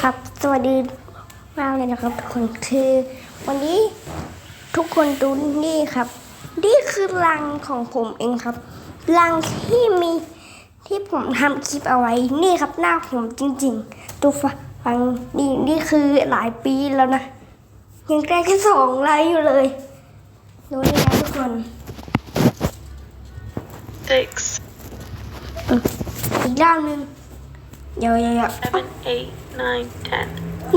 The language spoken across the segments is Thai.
ครับสวัสดีมากเลยนะครับทุกคนคือ วันนี้ทุกคนดูนี่ครับ นี่คือรังของผมเองครับ รังที่มีที่ผมทำคลิปเอาไว้นี่ครับหน้าผมจริงๆตัวฟังนี่นี่คือหลายปีแล้วนะ ยังได้แค่สองไลค์อยู่เลยดูนี่นะทุกคน six, อีกด้านหนึ่ง เดี๋ยวเดี๋ยวเดี๋ยว seven, eight, nine, ten.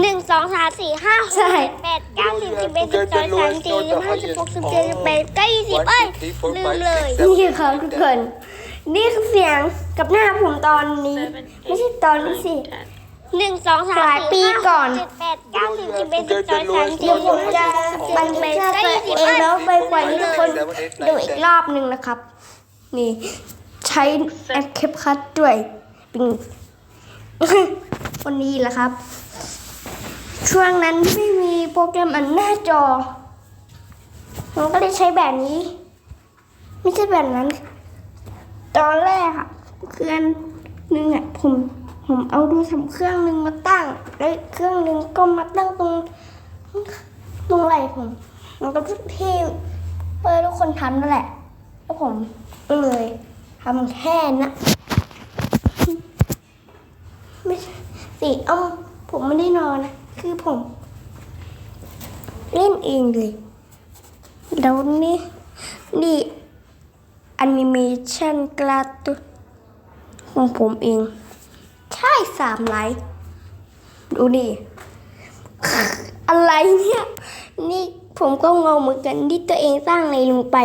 หนึ่งสองสามสี่ห้าใช่แปดเก้าสิบสิบเอ็ดสิบสองสามสี่สิบห้าสิบหกสิบเจ็ดสิบแปดเก้ายี่สิบเอ้ยลืมเลยนี่ครับทุกคนนี่คือเสียงกับหน้าผมตอนนี้ Seven, ไม่ใช่ตอนนี้สิ nine, ten. หนึ่งสองสามหลายปีก่อนเจ็ดแปดเก้าสิบสิบเอ็ดสิบสองสามสี่ผมจะมันไปใกล้สิบเอ็ดแล้วไปปล่อยให้ทุกคนดูอีกรอบหนึ่งนะครับ นี่ ใช้แอปเคปคัตด้วยปิง วันนี้แหละครับ ช่วงนั้นไม่มีโปรแกรมอันหน้าจอผมก็เลยใช้แบบนี้ ไม่ใช่แบบนั้น ตอนแรกอะเครื่องหนึ่งอะผมผมเอาดูทำเครื่องหนึ่งมาตั้งแล้วเครื่องหนึ่งก็มาตั้งตรงตรงไหล่ผม มันก็ที่เพื่อทุกคนทำนั่นแหละ แล้วผมก็เลยทำแค่นะไม่ใช่สิเอ้าผมไม่ได้นอนนะ คือผม เล่นเองเลยแล้วนี่นี่แอนิเมชันกราตุของผมเอง ใช่สามไลค์ดูดิอะไรเนี่ย นี่ผมก็งงเหมือนกันที่ตัวเองสร้างอะไรลงไป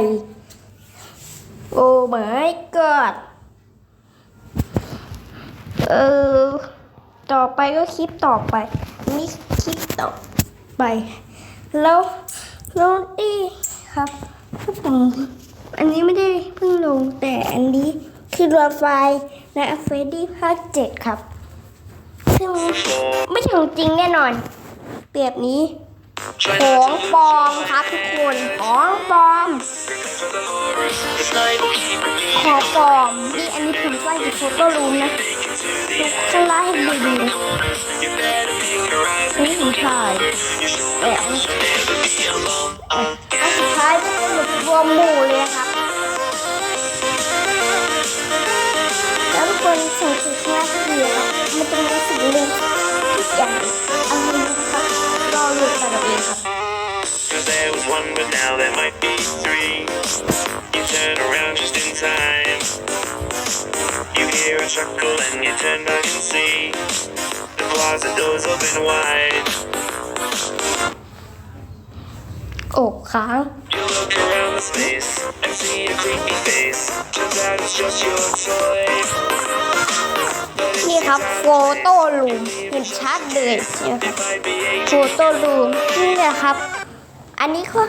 โอ้ my god เออ ต่อไปก็คลิปต่อไปนี่คลิปต่อไป แล้วแล้วนี่ครับถ้าผมอันนี้ไม่ได้เพิ่งลงแต่อันนี้คือตัวไฟล์ในเฟรดี้ภาคเจ็ดครับ ซึ่งไม่ใช่ของจริงแน่นอน เปรียบนี้ของปลอมครับทุกคนของปลอมของปลอมนี่อันนี้ผมใส่ในโฟโต้รูมนะ ข้างล่างให้ดูดีนี่ผมถ่ายแอบอันสุดท้ายก็เป็นแบบรวมหมู่เลยครับแล้วทุกคนสังเกตข้างล่างให้ดีครับมันจะมีสิ่งหนึ่งทุกอย่างอะไรนะครับรอหลุดไปครับ wide. อกค้าง You look around the space and see a creepy face. Turns out it's just your toy. But it's นี่ครับโฟโต้รูมเห็นชัดเลยเนี่ยครับ it might be โฟโต้รูมนี่แหละครับ อันนี้ก็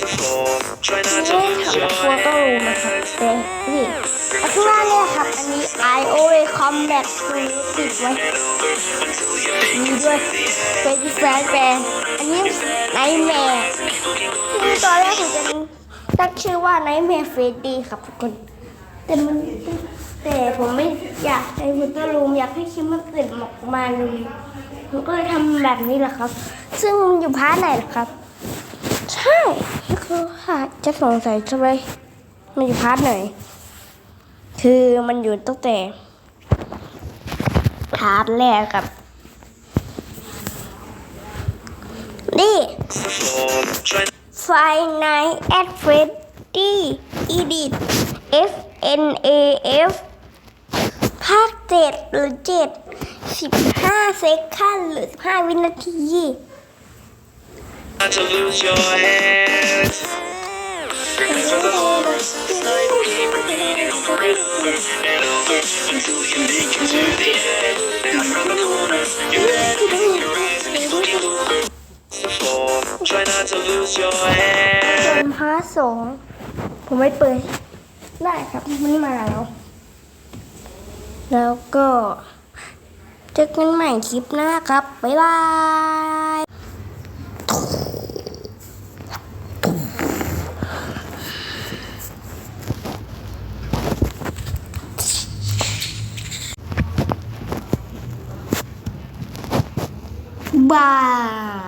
the floor. Try ไม่ not ได้ to lose ทำ your โฟโต้รูมนะครับแต่นี่แล้วข้างล่างเนี่ยครับ อันนี้ I O A Combat ตัวนี้ติดไว้ มีด้วยเฟซแฟนแฟนอันนี้ไนแมร์ที่ตอนแรกผมจะตั้งชื่อว่าไนแมร์เฟดดี้ครับทุกคน แต่มันแต่ผมไม่อยากใช้ฟุตเตอร์รูมอยากให้คลิปมันติดออกมาเลยผมก็เลยทำแบบนี้แหละครับ ซึ่งมันอยู่พาร์ทไหนล่ะครับ ใช่คือค่ะจะสงสัยใช่ไมมันอยู่พาร์ทไหน คือมันอยู่ตั้งแต่พาร์ทแรกกับ นี่ the floor. Try ไฟไนแอ ดเฟรดดี้อีดิท F N A F ภาคเจ็ดหรือเจ็ดสิบห้าเซคันหรือสิบห้าวินาที not to lose your head. For the horrors, this night will keep repeating over and over and over until you make it to the end. And from the corners, you to lose your ส่ว head. นพาร์ทสองผมไม่เปิดได้ครับมันมาแล้ว แล้วก็เจอกันใหม่คลิปหน้าครับ บ๊ายบายบาย